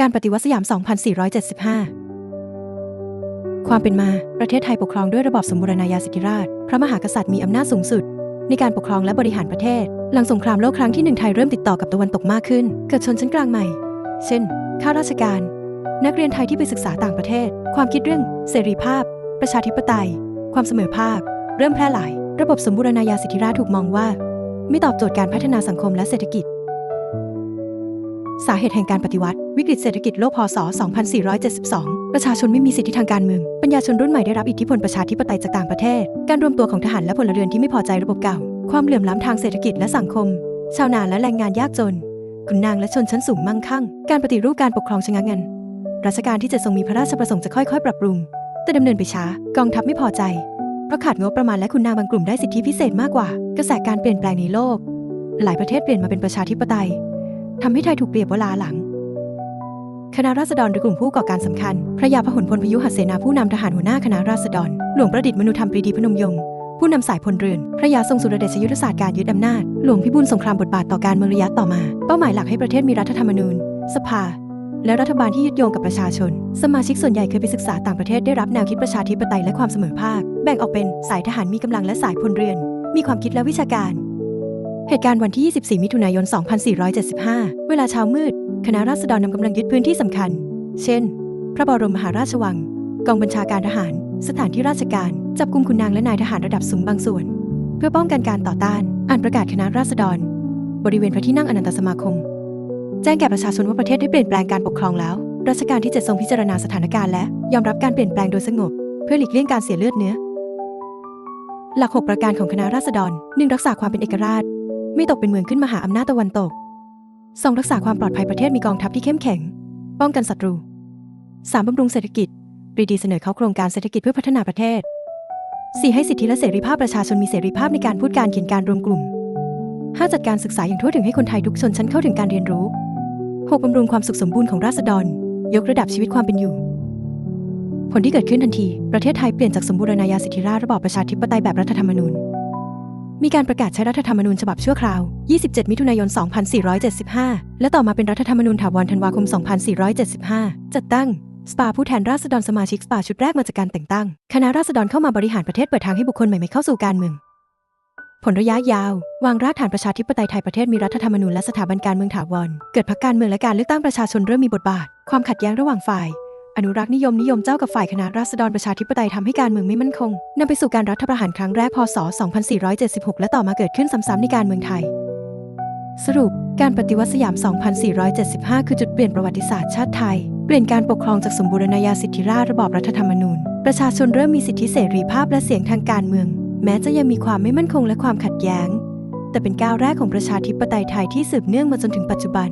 การปฏิวัติสยาม 2475 ความเป็นมา ประเทศไทยปกครองด้วยระบอบสมบูรณาญาสิทธิราช พระมหากษัตริย์มีอำนาจสูงสุด ในการปกครองและบริหารประเทศ หลังสงครามโลกครั้งที่หนึ่งไทยเริ่มติดต่อกับตะวันตกมากขึ้น เกิดชนชั้นกลางใหม่ เช่น ข้าราชการ นักเรียนไทยที่ไปศึกษาต่างประเทศ ความคิดเรื่อง เสรีภาพ ประชาธิปไตย ความเสมอภาค เริ่มแพร่หลาย ระบบสมบูรณาญาสิทธิราชถูกมองว่า ไม่ตอบโจทย์การพัฒนาสังคมและเศรษฐกิจ สาเหตุแห่งการปฏิวัติ วิกฤตเศรษฐกิจโลกพศ 2472 ประชาชนไม่มีสิทธิทางการเมือง ปัญญาชนรุ่นใหม่ได้รับอิทธิพลประชาธิปไตยจากต่างประเทศ การรวมตัวของทหารและพลเรือนที่ไม่พอใจระบบเก่า ความเหลื่อมล้ำทางเศรษฐกิจและสังคม ชาวนาและแรงงานยากจน ขุนนางและชนชั้นสูงมั่งคั่ง การปฏิรูปการปกครองชะงักงัน รัชกาลที่จะทรงมีพระราชประสงค์จะค่อยๆ ปรับปรุง แต่ดำเนินไปช้า กองทัพไม่พอใจ เพราะขาดงบประมาณและคุณนางบางกลุ่มได้สิทธิพิเศษมากกว่า กระแสการเปลี่ยนแปลงในโลก หลายประเทศเปลี่ยนมาเป็นประชาธิปไตยทำให้ไทยถูกเปรียบว่าลาหลัง คณะราษฎรหรือกลุ่มผู้ก่อการสำคัญ พระยาพหลพลพยุหเสนาผู้นำทหารหัวหน้าคณะราษฎร หลวงประดิษฐ์มนุธรรมปรีดีพนมยงค์ผู้นำสายพลเรือน พระยาทรงสุรเดชยุทธศาสตร์การยึดอำนาจ หลวงพิบูลสงครามบทบาทต่อการเมืองระยะต่อมา เป้าหมายหลักให้ประเทศมีรัฐธรรมนูญ สภา และรัฐบาลที่ยึดโยงกับประชาชน สมาชิกส่วนใหญ่เคยไปศึกษาต่างประเทศได้รับแนวคิดประชาธิปไตยและความเสมอภาค แบ่งออกเป็นสายทหารมีกำลังและสายพลเรือน มีความคิดและวิชาการ เหตุการณ์วันที่ 24 มิถุนายน 2475 เวลาเช้ามืด คณะราษฎรนำกำลังยึดพื้นที่สำคัญ เช่น พระบรมมหาราชวัง กองบัญชาการทหาร สถานที่ราชการ จับกุมขุนนางและนายทหารระดับสูงบางส่วน เพื่อป้องกันการต่อต้าน อ่านประกาศคณะราษฎร บริเวณพระที่นั่งอนันตสมาคม แจ้งแก่ประชาชนว่าประเทศได้เปลี่ยนแปลงการปกครองแล้ว รัชกาลที่จะทรงพิจารณาสถานการณ์และยอมรับการเปลี่ยนแปลงโดยสงบ เพื่อหลีกเลี่ยงการเสียเลือดเนื้อ หลัก 6 ประการของคณะราษฎร 1. รักษาความเป็นเอกราช ไม่ตกเป็นเมืองขึ้นมหาอำนาจตะวันตก 2. รักษาความปลอดภัยประเทศมีกองทัพที่เข้มแข็ง ป้องกันศัตรู 3. บำรุงเศรษฐกิจปรีดีเสนอเข้าโครงการเศรษฐกิจเพื่อพัฒนาประเทศ 4. ให้สิทธิและเสรีภาพประชาชนมีเสรีภาพในการพูดการเขียนการรวมกลุ่ม 5. จัดการศึกษาอย่างทั่วถึงให้คนไทยทุกชนชั้นเข้าถึงการเรียนรู้ 6. บำรุงความสุขสมบูรณ์ของราษฎร ยกระดับชีวิตความเป็นอยู่ ผลที่เกิดขึ้นทันที ประเทศไทยเปลี่ยนจากสมบูรณาญาสิทธิราชระบอบประชาธิปไตยแบบรัฐธรรมนูญ มีการประกาศใช้รัฐธรรมนูญฉบับชั่วคราว 27 มิถุนายน 2475 และต่อมาเป็นรัฐธรรมนูญถาวรธันวาคม 2475 จัดตั้งสปาผู้แทนราษฎรสมาชิกสปาชุดแรกมาจากการแต่งตั้ง คณะราษฎรเข้ามาบริหารประเทศเปิดทางให้บุคคลใหม่ๆเข้าสู่การเมือง ผลระยะยาว วางรากฐานประชาธิปไตยไทยประเทศมีรัฐธรรมนูญและสถาบันการเมืองถาวร เกิดพรรคการเมืองและการเลือกตั้งประชาชนเริ่มมีบทบาท ความขัดแย้งระหว่างฝ่าย อนุรักษ์นิยมนิยมเจ้ากับฝ่ายคณะราษฎรประชาธิปไตยทำให้การเมืองไม่มั่นคงนำไปสู่การรัฐประหารครั้งแรกพศ 2476 และต่อมาเกิดขึ้นซ้ำๆในการเมืองไทย สรุป การปฏิวัติสยาม 2475 คือจุดเปลี่ยนประวัติศาสตร์ชาติไทย เปลี่ยนการปกครองจากสมบูรณาญาสิทธิราชระบอบรัฐธรรมนูญ ประชาชนเริ่มมีสิทธิเสรีภาพและเสียงทางการเมือง แม้จะยังมีความไม่มั่นคงและความขัดแย้ง แต่เป็นก้าวแรกของประชาธิปไตยไทยที่สืบเนื่องมาจนถึงปัจจุบัน